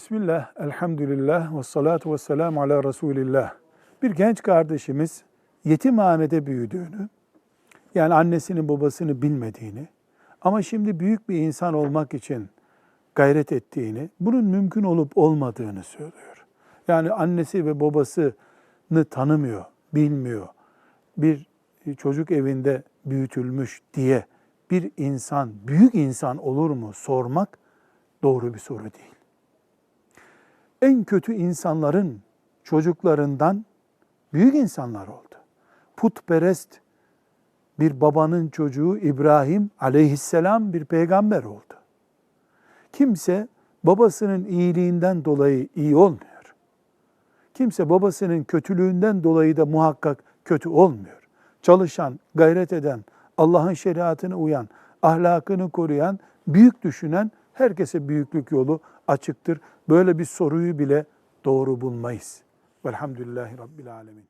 Bismillah, elhamdülillah ve salatu ve selamu ala Resulillah. Bir genç kardeşimiz yetimhanede büyüdüğünü, yani annesinin babasını bilmediğini ama şimdi büyük bir insan olmak için gayret ettiğini, bunun mümkün olup olmadığını söylüyor. Yani annesi ve babasını tanımıyor, bilmiyor. Bir çocuk evinde büyütülmüş diye bir insan, büyük insan olur mu sormak doğru bir soru değil. En kötü insanların çocuklarından büyük insanlar oldu. Putperest bir babanın çocuğu İbrahim aleyhisselam bir peygamber oldu. Kimse babasının iyiliğinden dolayı iyi olmuyor. Kimse babasının kötülüğünden dolayı da muhakkak kötü olmuyor. Çalışan, gayret eden, Allah'ın şeriatına uyan, ahlakını koruyan, büyük düşünen herkese büyüklük yolu açıktır. Böyle bir soruyu bile doğru bulmayız. Velhamdülillahi Rabbil Alemin.